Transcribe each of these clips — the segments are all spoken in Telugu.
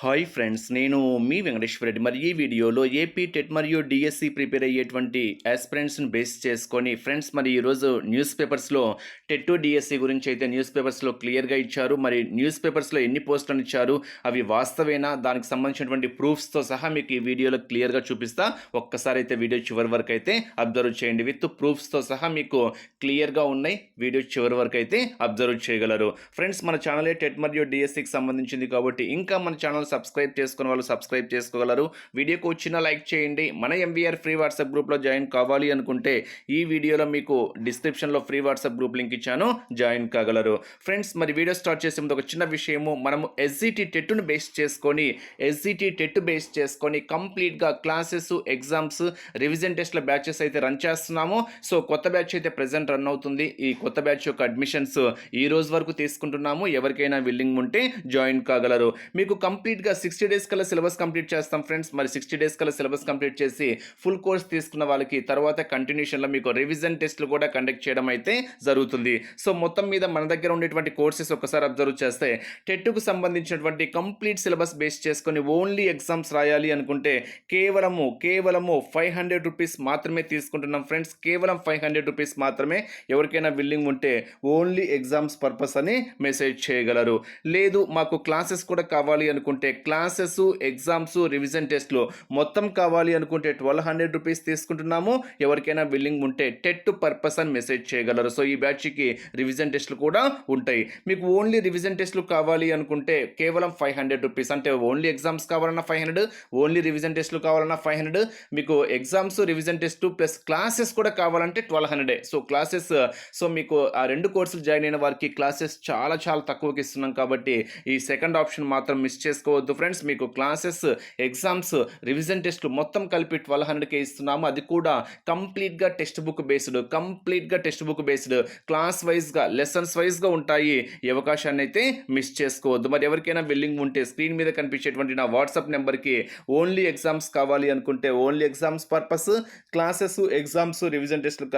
హాయ్ ఫ్రెండ్స్ నేను మీ వెంకటేశ్వర రెడ్డి. మరి ఈ వీడియోలో ఏపీ టెట్ మరియు డిఎస్సి ప్రిపేర్ అయ్యేటువంటి ఆస్పిరెంట్స్ని బేస్ చేసుకొని ఫ్రెండ్స్ మరి ఈరోజు న్యూస్ పేపర్స్లో టెట్ డిఎస్సి గురించి అయితే న్యూస్ పేపర్స్లో క్లియర్గా ఇచ్చారు. మరి న్యూస్ పేపర్స్లో ఎన్ని పోస్టులను ఇచ్చారు? అవి వాస్తవేనా? దానికి సంబంధించినటువంటి ప్రూఫ్స్తో సహా మీకు ఈ వీడియోలో క్లియర్గా చూపిస్తా. ఒక్కసారి అయితే వీడియో చివరి వరకు అయితే అబ్జర్వ్ చేయండి. విత్ ప్రూఫ్స్తో సహా మీకు క్లియర్గా ఉన్నాయి. వీడియో చివరి వరకు అయితే అబ్జర్వ్ చేయగలరు. ఫ్రెండ్స్ మన ఛానలే టెట్ మరియు డిఎస్సికి సంబంధించింది కాబట్టి ఇంకా మన ఛానల్ సబ్స్క్రైబ్ చేసుకున్న వాళ్ళు సబ్స్క్రైబ్ చేసుకోగలరు. వీడియోకి వచ్చిన లైక్ చేయండి. మన ఎంవీఆర్ ఫ్రీ వాట్సాప్ గ్రూప్లో జాయిన్ కావాలి అనుకుంటే ఈ వీడియోలో మీకు డిస్క్రిప్షన్లో ఫ్రీ వాట్సాప్ గ్రూప్ లింక్ ఇచ్చాను. జాయిన్ కాగలరు. ఫ్రెండ్స్ మరి వీడియో స్టార్ట్ చేసే ముందు ఒక చిన్న విషయము. మనము ఎస్జిటి టెట్ను బేస్ చేసుకొని ఎస్జిటి టెట్ బేస్ చేసుకొని కంప్లీట్గా క్లాసెస్ ఎగ్జామ్స్ రివిజన్ టెస్ట్ల బ్యాచెస్ అయితే రన్ చేస్తున్నాము. సో కొత్త బ్యాచ్ అయితే ప్రజెంట్ రన్ అవుతుంది. ఈ కొత్త బ్యాచ్ యొక్క అడ్మిషన్స్ ఈ రోజు వరకు తీసుకుంటున్నాము. ఎవరికైనా విల్లింగ్ ఉంటే జాయిన్ కాగలరు. మీకు కంప్లీట్ కంప్లీట్గా సిక్స్టీ డేస్ కల్లా సిలబస్ కంప్లీట్ చేస్తాం ఫ్రెండ్స్. మరి సిక్స్టీ డేస్ కల్లా సిలబస్ కంప్లీట్ చేసి ఫుల్ కోర్స్ తీసుకున్న వాళ్ళకి తర్వాత కంటిన్యూషన్లో మీకు రివిజన్ టెస్ట్లు కూడా కండక్ట్ చేయడం అయితే జరుగుతుంది. సో మొత్తం మీద మన దగ్గర ఉండేటువంటి కోర్సెస్ ఒకసారి అబ్జర్వ్ చేస్తే టెట్కు సంబంధించినటువంటి కంప్లీట్ సిలబస్ బేస్ చేసుకొని ఓన్లీ ఎగ్జామ్స్ రాయాలి అనుకుంటే కేవలము కేవలము ఫైవ్ హండ్రెడ్ రూపీస్ మాత్రమే తీసుకుంటున్నాం ఫ్రెండ్స్. కేవలం ఫైవ్ హండ్రెడ్ రూపీస్ మాత్రమే ఎవరికైనా విల్లింగ్ ఉంటే ఓన్లీ ఎగ్జామ్స్ పర్పస్ అని మెసేజ్ చేయగలరు. లేదు మాకు క్లాసెస్ కూడా కావాలి అనుకుంటే క్లాసెస్ ఎగ్జామ్స్ రివిజన్ టెస్ట్లు మొత్తం కావాలి అనుకుంటే ట్వెల్వ్ హండ్రెడ్ రూపీస్ తీసుకుంటున్నాము. ఎవరికైనా బిల్లింగ్ ఉంటే టెట్ పర్పస్ అని మెసేజ్ చేయగలరు. సో ఈ బ్యాచ్కి రివిజన్ టెస్ట్లు కూడా ఉంటాయి. మీకు ఓన్లీ రివిజన్ టెస్ట్లు కావాలి అనుకుంటే కేవలం ఫైవ్ హండ్రెడ్ రూపీస్. అంటే ఓన్లీ ఎగ్జామ్స్ కావాలన్నా ఫైవ్ హండ్రెడ్ ఓన్లీ రివిజన్ టెస్ట్లు కావాలన్నా ఫైవ్ హండ్రెడ్ మీకు exams revision test plus classes కూడా కావాలంటే ట్వెల్వ్ హండ్రెడే. సో క్లాసెస్ సో మీకు ఆ రెండు కోర్సులు జాయిన్ అయిన వారికి క్లాసెస్ చాలా చాలా తక్కువకి ఇస్తున్నాం కాబట్టి ఈ సెకండ్ ఆప్షన్ మాత్రం మిస్ చేసుకోవద్దు ఫ్రెండ్స్. మీకు క్లాసెస్ ఎగ్జామ్స్ రివిజన్ టెస్ట్లు మొత్తం కలిపి ట్వెల్వ్ హండ్రెడ్కే ఇస్తున్నాము. అది కూడా కంప్లీట్గా టెక్స్ట్ బుక్ బేస్డ్ కంప్లీట్గా టెక్స్ట్ బుక్ బేస్డ్ క్లాస్ వైజ్గా లెసన్స్ వైజ్గా ఉంటాయి. ఈ అవకాశాన్ని అయితే మిస్ చేసుకోవద్దు. మరి ఎవరికైనా బిల్లింగ్ ఉంటే స్క్రీన్ మీద కనిపించేటువంటి నా వాట్సాప్ నెంబర్కి ఓన్లీ ఎగ్జామ్స్ కావాలి అనుకుంటే only exams purpose classes exams revision టెస్ట్లు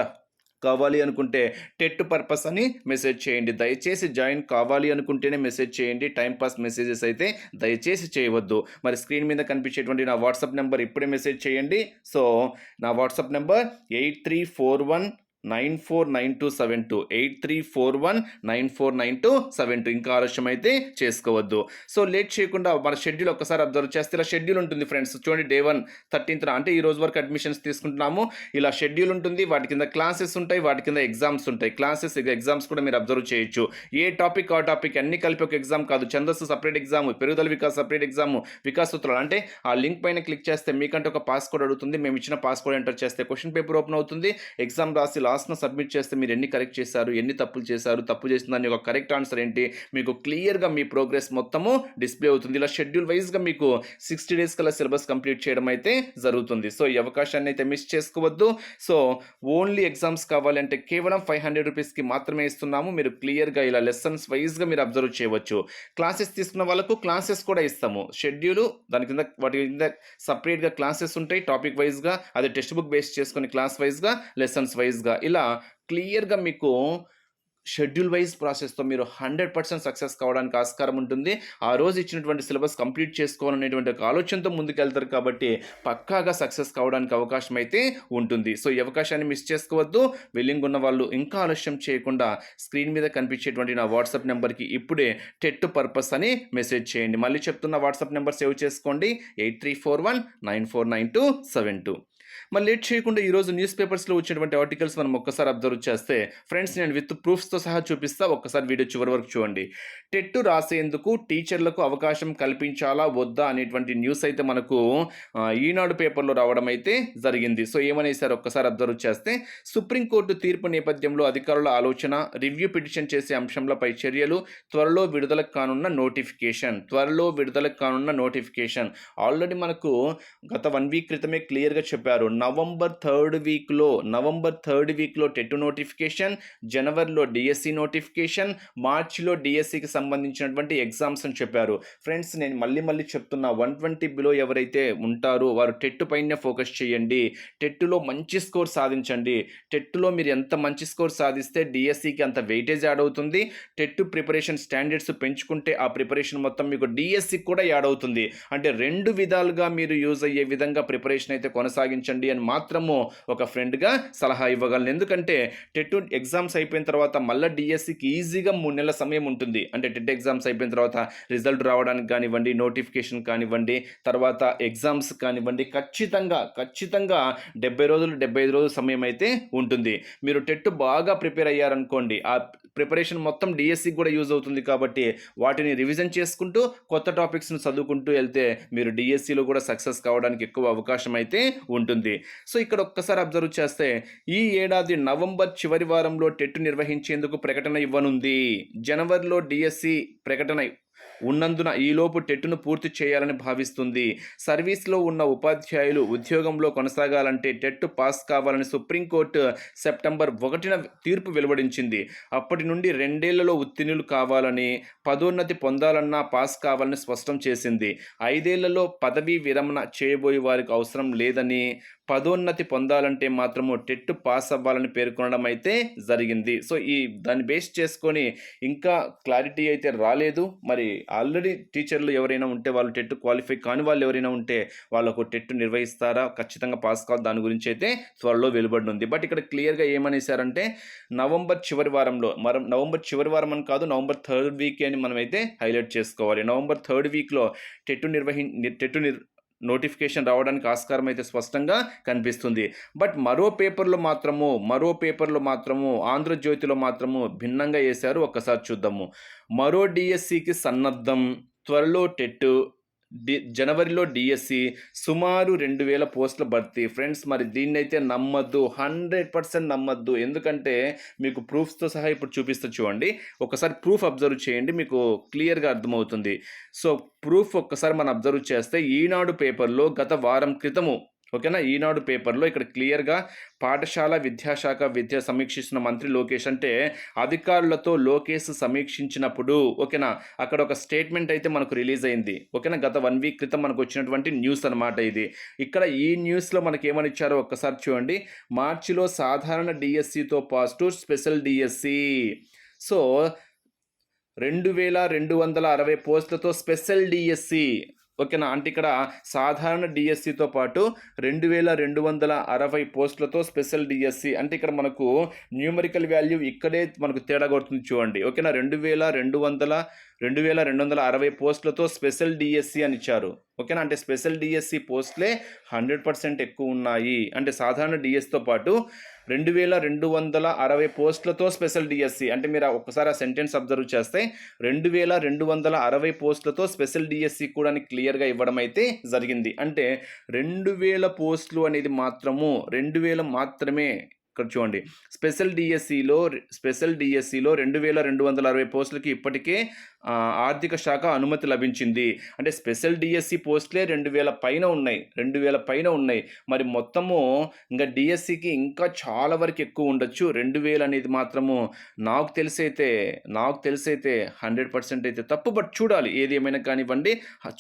కావాలి అనుకుంటే టెట్ పర్పస్ అని మెసేజ్ చేయండి. దయచేసి జాయిన్ కావాలి అనుకుంటేనే మెసేజ్ చేయండి. టైంపాస్ మెసేజెస్ అయితే దయచేసి చేయవద్దు. మరి స్క్రీన్ మీద కనిపించేటువంటి నా వాట్సాప్ నెంబర్ ఇప్పుడే మెసేజ్ చేయండి. సో నా WhatsApp number eight three four one nine four nine two seven two eight three four one nine four nine two seven two. ఇంకా ఆలస్యం అయితే చేసుకోవద్దు. సో లేట్ చేయకుండా మన షెడ్యూల్ ఒకసారి అబ్జర్వ్ చేస్తే ఇలా షెడ్యూల్ ఉంటుంది ఫ్రెండ్స్. చూడండి డే వన్ థర్టీన్త్ అంటే ఈ రోజు వరకు అడ్మిషన్స్ తీసుకుంటున్నాము. ఇలా షెడ్యూల్ ఉంటుంది వాటి కింద క్లాసెస్ ఉంటాయి వాటి కింద ఎగ్జామ్స్ ఉంటాయి. క్లాసెస్ ఎగ్జామ్స్ కూడా మీరు అబ్జర్వ్ చేయొచ్చు. ఏ టాపిక్ ఆ టాపిక్ అన్ని కలిపి ఒక ఎగ్జామ్ కాదు. ఛందస్సు సపరేట్ ఎగ్జామ్ పెరుగుదల వికాస్ సపరేట్ ఎగ్జామ్ వికాస్ సూత్రాలు. అంటే ఆ లింక్ పైన క్లిక్ చేస్తే మీకంటే ఒక పాస్కోడ్ అడుగుతుంది. మేము ఇచ్చిన పాస్కోడ్ ఎంటర్ చేస్తే క్వశ్చన్ పేపర్ ఓపెన్ అవుతుంది. ఎగ్జామ్ రాసి క్లాస్ను సబ్మిట్ చేస్తే మీరు ఎన్ని కరెక్ట్ చేశారు ఎన్ని తప్పులు చేశారు తప్పు చేసిన దాని యొక్క కరెక్ట్ ఆన్సర్ ఏంటి? మీకు క్లియర్గా మీ ప్రోగ్రెస్ మొత్తము డిస్ప్లే అవుతుంది. ఇలా షెడ్యూల్ వైజ్గా మీకు సిక్స్టీ డేస్ కల్లా సిలబస్ కంప్లీట్ చేయడం అయితే జరుగుతుంది. సో ఈ అవకాశాన్ని అయితే మిస్ చేసుకోవద్దు. సో ఓన్లీ ఎగ్జామ్స్ కావాలంటే కేవలం ఫైవ్ హండ్రెడ్ రూపీస్కి మాత్రమే ఇస్తున్నాము. మీరు క్లియర్గా ఇలా లెసన్స్ వైజ్గా మీరు అబ్జర్వ్ చేయవచ్చు. క్లాసెస్ తీసుకున్న వాళ్ళకు క్లాసెస్ కూడా ఇస్తాము. షెడ్యూల్ దాని కింద వాటి కింద సపరేట్గా క్లాసెస్ ఉంటాయి. టాపిక్ వైజ్గా అది టెక్స్ట్ బుక్ బేస్ చేసుకొని క్లాస్ వైజ్గా లెసన్స్ వైజ్గా. ఇలా క్లియర్గా మీకు షెడ్యూల్ వైజ్ ప్రాసెస్తో మీరు హండ్రెడ్ పర్సెంట్ సక్సెస్ కావడానికి ఆస్కారం ఉంటుంది. ఆ రోజు ఇచ్చినటువంటి సిలబస్ కంప్లీట్ చేసుకోవాలనేటువంటి ఒక ఆలోచనతో ముందుకెళ్తారు కాబట్టి పక్కాగా సక్సెస్ కావడానికి అవకాశం అయితే ఉంటుంది. సో ఈ అవకాశాన్ని మిస్ చేసుకోవద్దు. విల్లింగ్ ఉన్న వాళ్ళు ఇంకా ఆలస్యం చేయకుండా స్క్రీన్ మీద కనిపించేటువంటి నా వాట్సాప్ నెంబర్కి ఇప్పుడే టెట్ పర్పస్ అని మెసేజ్ చేయండి. మళ్ళీ చెప్తున్న వాట్సాప్ నెంబర్ సేవ్ చేసుకోండి. Eight three four one nine four nine two seven two. మరి లేట్ చేయకుండా ఈరోజు న్యూస్ పేపర్స్లో వచ్చినటువంటి ఆర్టికల్స్ మనం ఒక్కసారి అబ్జర్వ్ చేస్తే ఫ్రెండ్స్ నేను విత్ ప్రూఫ్స్తో సహా చూపిస్తా. ఒక్కసారి వీడియో చివరి వరకు చూడండి. టెట్ రాసేందుకు టీచర్లకు అవకాశం కల్పించాలా వద్దా అనేటువంటి న్యూస్ అయితే మనకు ఈనాడు పేపర్లో రావడం అయితే జరిగింది. సో ఏమనేసారు ఒక్కసారి అబ్జర్వ్ చేస్తే సుప్రీంకోర్టు తీర్పు నేపథ్యంలో అధికారుల ఆలోచన రివ్యూ పిటిషన్ చేసే అంశంలపై చర్యలు త్వరలో విడుదలకు కానున్న నోటిఫికేషన్ త్వరలో విడుదలకు కానున్న నోటిఫికేషన్. ఆల్రెడీ మనకు గత వన్ వీక్ క్రితమే క్లియర్గా చెప్పారు. నవంబర్ థర్డ్ వీక్లో నవంబర్ థర్డ్ వీక్లో టెట్ నోటిఫికేషన్ జనవరిలో డిఎస్సి నోటిఫికేషన్ మార్చిలో డిఎస్సికి సంబంధించినటువంటి ఎగ్జామ్స్ అని చెప్పారు. ఫ్రెండ్స్ నేను మళ్ళీ మళ్ళీ చెప్తున్నా వన్ ట్వంటీ బిలో ఎవరైతే ఉంటారో వారు టెట్ పైనే ఫోకస్ చేయండి. టెట్లో మంచి స్కోర్ సాధించండి. టెట్లో మీరు ఎంత మంచి స్కోర్ సాధిస్తే డిఎస్సికి అంత వెయిటేజ్ యాడ్ అవుతుంది. టెట్ ప్రిపరేషన్ స్టాండర్డ్స్ పెంచుకుంటే ఆ ప్రిపరేషన్ మొత్తం మీకు డిఎస్సికి కూడా యాడ్ అవుతుంది. అంటే రెండు విధాలుగా మీరు యూజ్ అయ్యే విధంగా ప్రిపరేషన్ అయితే కొనసాగించండి. అని మాత్రము ఒక ఫ్రెండ్గా సలహా ఇవ్వగలను. ఎందుకంటే టెట్ ఎగ్జామ్స్ అయిపోయిన తర్వాత మళ్ళీ డిఎస్సికి ఈజీగా మూడు నెలల సమయం ఉంటుంది. అంటే టెట్ ఎగ్జామ్స్ అయిపోయిన తర్వాత రిజల్ట్ రావడానికి కానివ్వండి నోటిఫికేషన్ కానివ్వండి తర్వాత ఎగ్జామ్స్ కానివ్వండి ఖచ్చితంగా ఖచ్చితంగా డెబ్బై రోజులు డెబ్బై ఐదు రోజులు సమయం అయితే ఉంటుంది. మీరు టెట్ బాగా ప్రిపేర్ అయ్యారనుకోండి ఆ ప్రిపరేషన్ మొత్తం డిఎస్సికి కూడా యూజ్ అవుతుంది కాబట్టి వాటిని రివిజన్ చేసుకుంటూ కొత్త టాపిక్స్ను చదువుకుంటూ వెళ్తే మీరు డిఎస్సిలో కూడా సక్సెస్ కావడానికి ఎక్కువ అవకాశం అయితే ఉంటుంది. సో ఇక్కడ ఒక్కసారి అబ్జర్వ్ చేస్తే ఈ ఏడాది నవంబర్ చివరి వారంలో టెట్ నిర్వహించేందుకు ప్రకటన ఇవ్వనుంది. జనవరిలో డిఎస్సి ప్రకటన ఉన్నందున ఈలోపు టెట్టును పూర్తి చేయాలని భావిస్తుంది. సర్వీస్లో ఉన్న ఉపాధ్యాయులు ఉద్యోగంలో కొనసాగాలంటే టెట్ పాస్ కావాలని సుప్రీంకోర్టు సెప్టెంబర్ ఒకటిన తీర్పు వెలువడించింది. అప్పటి నుండి రెండేళ్ళలో ఉత్తీర్ణులు కావాలని పదోన్నతి పొందాలన్నా పాస్ కావాలని స్పష్టం చేసింది. ఐదేళ్ళలో పదవీ విరమణ చేయబోయే వారికి అవసరం లేదని పదోన్నతి పొందాలంటే మాత్రము టెట్ పాస్ అవ్వాలని పేర్కొనడం అయితే జరిగింది. సో ఈ దాన్ని బేస్ చేసుకొని ఇంకా క్లారిటీ అయితే రాలేదు. మరి ఆల్రెడీ టీచర్లు ఎవరైనా ఉంటే వాళ్ళు టెట్ క్వాలిఫై కాని వాళ్ళు ఎవరైనా ఉంటే వాళ్ళకు టెట్ నిర్వహిస్తారా? ఖచ్చితంగా పాస్ కావాలి. దాని గురించి అయితే త్వరలో వెలువడనుంది బట్ ఇక్కడ క్లియర్గా ఏమనేసారంటే నవంబర్ చివరి వారంలో మనం నవంబర్ చివరి వారం అని కాదు నవంబర్ థర్డ్ వీక్ అని మనం అయితే హైలైట్ చేసుకోవాలి. నవంబర్ థర్డ్ వీక్లో టెట్ నిర్వహి టెట్ నిర్ నోటిఫికేషన్ రావడానికి ఆస్కారం అయితే స్పష్టంగా కనిపిస్తుంది. బట్ మరో పేపర్లో మాత్రము మరో పేపర్లో మాత్రము ఆంధ్రజ్యోతిలో మాత్రము భిన్నంగా వేశారు ఒక్కసారి చూద్దాము. మరో డిఎస్సికి సన్నద్ధం త్వరలో టెట్ డి జనవరిలో డిఎస్సి సుమారు రెండు వేల పోస్టుల భర్తీ. ఫ్రెండ్స్ మరి దీన్ని అయితే నమ్మద్దు హండ్రెడ్ పర్సెంట్ నమ్మద్దు. ఎందుకంటే మీకు ప్రూఫ్స్తో సహా ఇప్పుడు చూపిస్తూ చూడండి. ఒకసారి ప్రూఫ్ అబ్జర్వ్ చేయండి మీకు క్లియర్గా అర్థమవుతుంది. సో ప్రూఫ్ ఒక్కసారి మనం అబ్జర్వ్ చేస్తే ఈనాడు పేపర్లో గత వారం క్రితము ఓకేనా? ఈనాడు పేపర్లో ఇక్కడ క్లియర్గా పాఠశాల విద్యాశాఖ విద్య సమీక్షిస్తున్న మంత్రి లోకేష్ అంటే అధికారులతో లోకేష్ సమీక్షించినప్పుడు ఓకేనా? అక్కడ ఒక స్టేట్మెంట్ అయితే మనకు రిలీజ్ అయింది. ఓకేనా? గత వన్ వీక్ క్రితం మనకు వచ్చినటువంటి న్యూస్ అనమాట ఇది. ఇక్కడ ఈ న్యూస్లో మనకి ఏమని ఇచ్చారో ఒక్కసారి చూడండి. మార్చిలో సాధారణ డిఎస్సితో పాటు స్పెషల్ డిఎస్సి. సో రెండు వేల రెండు వందల అరవై పోస్టులతో స్పెషల్ డిఎస్సి. ఓకేనా? అంటే ఇక్కడ సాధారణ డిఎస్సితో పాటు రెండు వేల రెండు వందల అరవై పోస్టులతో స్పెషల్ డిఎస్సి అంటే ఇక్కడ మనకు న్యూమరికల్ వాల్యూ ఇక్కడే మనకు తేడా కొడుతుంది చూడండి. ఓకేనా? రెండు వేల రెండు వందల రెండు వేల రెండు వందల అరవై పోస్టులతో స్పెషల్ డిఎస్సి అని ఇచ్చారు. ఓకేనా? అంటే స్పెషల్ డిఎస్సి పోస్టులే హండ్రెడ్ పర్సెంట్ ఎక్కువ ఉన్నాయి. అంటే సాధారణ డిఎస్తో పాటు రెండు వేల రెండు వందల అరవై పోస్టులతో స్పెషల్ డిఎస్సి. అంటే మీరు ఒకసారి ఆ సెంటెన్స్ అబ్జర్వ్ చేస్తే రెండు వేల రెండు వందల అరవై పోస్టులతో స్పెషల్ డిఎస్సి కూడా క్లియర్గా ఇవ్వడం అయితే జరిగింది. అంటే రెండు వేల పోస్టులు అనేది మాత్రము రెండు వేల మాత్రమే ఇక్కడ చూడండి. స్పెషల్ డిఎస్సిలో స్పెషల్ డిఎస్సిలో రెండు వేల రెండు వందల అరవై పోస్టులకి ఇప్పటికే ఆర్థిక శాఖ అనుమతి లభించింది. అంటే స్పెషల్ డిఎస్సి పోస్టులే రెండు వేల పైన ఉన్నాయి. రెండు వేల పైన ఉన్నాయి. మరి మొత్తము ఇంకా డిఎస్సికి ఇంకా చాలా వరకు ఎక్కువ ఉండొచ్చు. రెండు వేలు అనేది మాత్రము నాకు తెలిసైతే నాకు తెలిసైతే హండ్రెడ్ పర్సెంట్ అయితే తప్పు. బట్ చూడాలి. ఏది ఏమైనా కానివ్వండి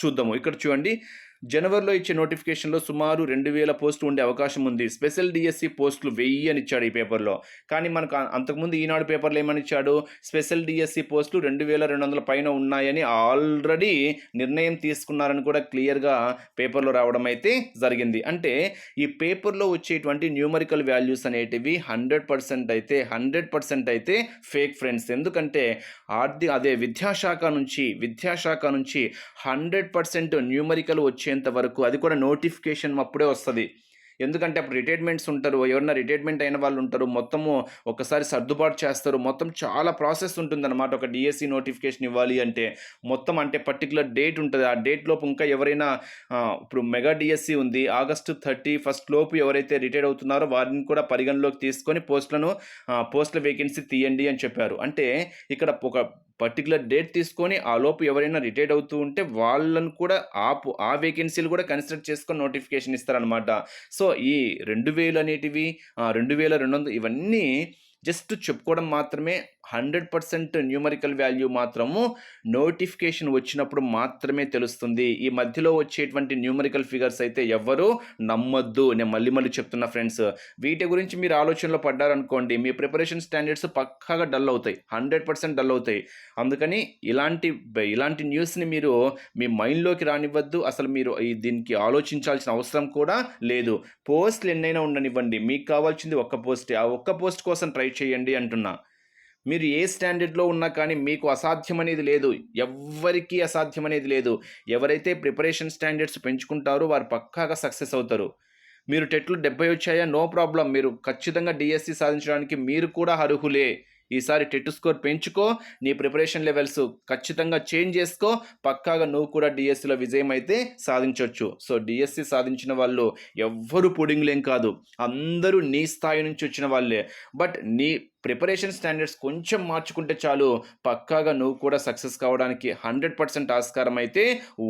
చూద్దాము. ఇక్కడ చూడండి. జనవరిలో ఇచ్చే నోటిఫికేషన్లో సుమారు రెండు వేల పోస్టులు ఉండే అవకాశం ఉంది. స్పెషల్ డిఎస్సి పోస్టులు వెయ్యి అని ఇచ్చాడు ఈ పేపర్లో. కానీ మనకు అంతకుముందు ఈనాడు పేపర్లో ఏమని ఇచ్చాడు? స్పెషల్ డిఎస్సి పోస్టులు రెండు వేల రెండు వందల పైన ఉన్నాయని ఆల్రెడీ నిర్ణయం తీసుకున్నారని కూడా క్లియర్గా పేపర్లో రావడం అయితే జరిగింది. అంటే ఈ పేపర్లో వచ్చేటువంటి న్యూమరికల్ వాల్యూస్ అనేటివి హండ్రెడ్ పర్సెంట్ అయితే హండ్రెడ్ పర్సెంట్ అయితే ఫేక్ ఫ్రెండ్స్. ఎందుకంటే ఆర్థిక అదే విద్యాశాఖ నుంచి విద్యాశాఖ నుంచి హండ్రెడ్ పర్సెంట్ న్యూమరికల్ వచ్చే వచ్చేంత వరకు అది కూడా నోటిఫికేషన్ అప్పుడే వస్తుంది. ఎందుకంటే అప్పుడు రిటైర్మెంట్స్ ఉంటారు ఎవరన్నా రిటైర్మెంట్ అయిన వాళ్ళు ఉంటారు మొత్తము ఒకసారి సర్దుబాటు చేస్తారు మొత్తం చాలా ప్రాసెస్ ఉంటుందన్నమాట. ఒక డిఎస్సి నోటిఫికేషన్ ఇవ్వాలి అంటే మొత్తం అంటే పర్టికులర్ డేట్ ఉంటుంది. ఆ డేట్ లోపు ఇంకా ఎవరైనా ఇప్పుడు మెగా డిఎస్సి ఉంది ఆగస్టు థర్టీ ఫస్ట్ లోపు ఎవరైతే రిటైర్ అవుతున్నారో వారిని కూడా పరిగణలోకి తీసుకొని పోస్టులను పోస్టుల వేకెన్సీ తీయండి అని చెప్పారు. అంటే ఇక్కడ ఒక పర్టికులర్ డేట్ తీసుకొని ఆ లోపు ఎవరైనా రిటైర్డ్ అవుతూ ఉంటే వాళ్ళను కూడా ఆపు ఆ వేకెన్సీలు కూడా కన్సిడర్ చేసుకొని నోటిఫికేషన్ ఇస్తారనమాట సో ఈ రెండు వేలు అనేటివి రెండు వేల రెండు వందలు ఇవన్నీ జస్ట్ చెప్పుకోవడం మాత్రమే హండ్రెడ్ పర్సెంట్ న్యూమరికల్ వాల్యూ మాత్రము నోటిఫికేషన్ వచ్చినప్పుడు మాత్రమే తెలుస్తుంది. ఈ మధ్యలో వచ్చేటువంటి న్యూమరికల్ ఫిగర్స్ అయితే ఎవ్వరూ నమ్మొద్దు. నేను మళ్ళీ మళ్ళీ చెప్తున్నా ఫ్రెండ్స్ వీటి గురించి మీరు ఆలోచనలో పడ్డారనుకోండి మీ ప్రిపరేషన్ స్టాండర్డ్స్ పక్కాగా డల్ అవుతాయి. హండ్రెడ్ పర్సెంట్ డల్ అవుతాయి. అందుకని ఇలాంటి ఇలాంటి న్యూస్ని మీరు మీ మైండ్లోకి రానివ్వద్దు. అసలు మీరు ఈ దీనికి ఆలోచించాల్సిన అవసరం కూడా లేదు. పోస్టులు ఎన్నైనా ఉండనివ్వండి. మీకు కావాల్సింది ఒక్క పోస్టే. ఆ ఒక్క పోస్ట్ కోసం ట్రై చేయండి అంటున్నా. మీరు ఏ స్టాండర్డ్లో ఉన్నా కానీ మీకు అసాధ్యం అనేది లేదు. ఎవ్వరికీ అసాధ్యం అనేది లేదు. ఎవరైతే ప్రిపరేషన్ స్టాండర్డ్స్ పెంచుకుంటారో వారు పక్కాగా సక్సెస్ అవుతారు. మీరు టెట్లు డెబ్బై వచ్చాయా? నో ప్రాబ్లం మీరు ఖచ్చితంగా డిఎస్సి సాధించడానికి మీరు కూడా అర్హులే. ఈసారి టెట్ స్కోర్ పెంచుకో నీ ప్రిపరేషన్ లెవెల్స్ ఖచ్చితంగా చేంజ్ చేసుకో. పక్కాగా నువ్వు కూడా డిఎస్సిలో విజయం అయితే సాధించవచ్చు సో డిఎస్సి సాధించిన వాళ్ళు ఎవ్వరు పుడింగ్లేం కాదు. అందరూ నీ స్థాయి నుంచి వచ్చిన వాళ్ళే. బట్ నీ ప్రిపరేషన్ స్టాండర్డ్స్ కొంచెం మార్చుకుంటే చాలు. పక్కాగా నువ్వు కూడా సక్సెస్ కావడానికి హండ్రెడ్ పర్సెంట్ ఆస్కారం అయితే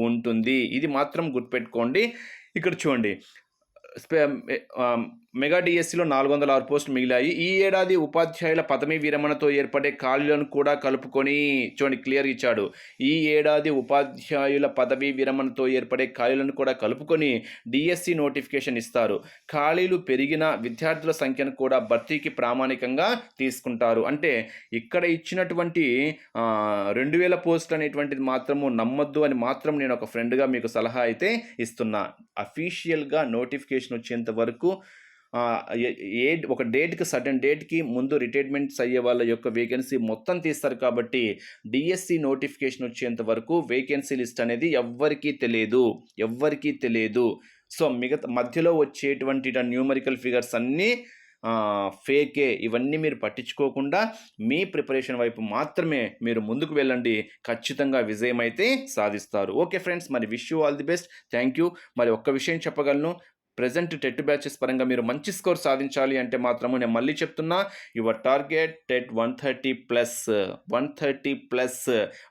ఉంటుంది. ఇది మాత్రం గుర్తుపెట్టుకోండి. ఇక్కడ చూడండి. మెగా డిఎస్సిలో నాలుగు వందల ఆరు పోస్టులు మిగిలాయి. ఈ ఏడాది ఉపాధ్యాయుల పదవీ విరమణతో ఏర్పడే ఖాళీలను కూడా కలుపుకొని చూడండి క్లియర్ ఇచ్చాడు. ఈ ఏడాది ఉపాధ్యాయుల పదవీ విరమణతో ఏర్పడే ఖాళీలను కూడా కలుపుకొని డిఎస్సి నోటిఫికేషన్ ఇస్తారు. ఖాళీలు పెరిగిన విద్యార్థుల సంఖ్యను కూడా భర్తీకి ప్రామాణికంగా తీసుకుంటారు. అంటే ఇక్కడ ఇచ్చినటువంటి రెండు వేల పోస్టులు అనేటువంటిది మాత్రము నమ్మొద్దు అని మాత్రం నేను ఒక ఫ్రెండ్గా మీకు సలహా అయితే ఇస్తున్నా. అఫీషియల్గా నోటిఫికేషన్ వచ్చేంత వరకు ఏ- ఒక డేట్కి సడన్ డేట్కి ముందు రిటైర్మెంట్స్ అయ్యే వాళ్ళ యొక్క వేకెన్సీ మొత్తం తీస్తారు కాబట్టి డిఎస్సి నోటిఫికేషన్ వచ్చేంత వరకు వేకెన్సీ లిస్ట్ అనేది ఎవ్వరికీ తెలియదు. ఎవ్వరికీ తెలియదు. సో మిగతా మధ్యలో వచ్చేటువంటి న్యూమరికల్ ఫిగర్స్ అన్నీ ఫేకే. ఇవన్నీ మీరు పట్టించుకోకుండా మీ ప్రిపరేషన్ వైపు మాత్రమే మీరు ముందుకు వెళ్ళండి. ఖచ్చితంగా విజయం అయితే సాధిస్తారు. ఓకే ఫ్రెండ్స్ మరి wish you all the best. Thank you. మరి ఒక్క విషయం చెప్పగలను. ప్రజెంట్ టెట్ బ్యాచెస్ పరంగా మీరు మంచి స్కోర్ సాధించాలి అంటే మాత్రము నేను మళ్ళీ చెప్తున్నా your target TET one thirty plus one thirty plus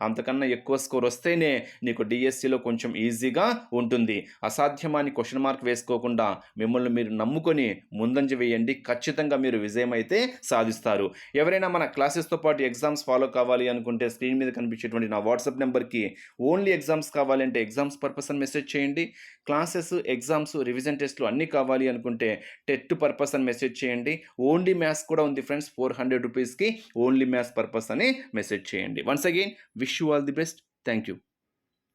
అంతకన్నా ఎక్కువ స్కోర్ వస్తేనే నీకు డిఎస్సిలో కొంచెం ఈజీగా ఉంటుంది. అసాధ్యమాని క్వశ్చన్ మార్క్ వేసుకోకుండా మిమ్మల్ని మీరు నమ్ముకొని ముందంజ వేయండి. ఖచ్చితంగా మీరు విజయం అయితే సాధిస్తారు. ఎవరైనా మన క్లాసెస్తో పాటు ఎగ్జామ్స్ ఫాలో కావాలి అనుకుంటే స్క్రీన్ మీద కనిపించేటువంటి నా వాట్సాప్ నెంబర్కి ఓన్లీ ఎగ్జామ్స్ కావాలంటే ఎగ్జామ్స్ పర్పస్ అని మెసేజ్ చేయండి. క్లాసెస్ ఎగ్జామ్స్ రివిజన్ టెస్ట్లు అన్నీ కావాలి అనుకుంటే టెట్ పర్పస్ అని మెసేజ్ చేయండి. ఓన్లీ మ్యాథ్స్ కూడా ఉంది ఫ్రెండ్స్. ఫోర్ హండ్రెడ్ రూపీస్కి ఓన్లీ మ్యాథ్స్ పర్పస్ అని మెసేజ్ చేయండి. Once again wish you all the best. Thank you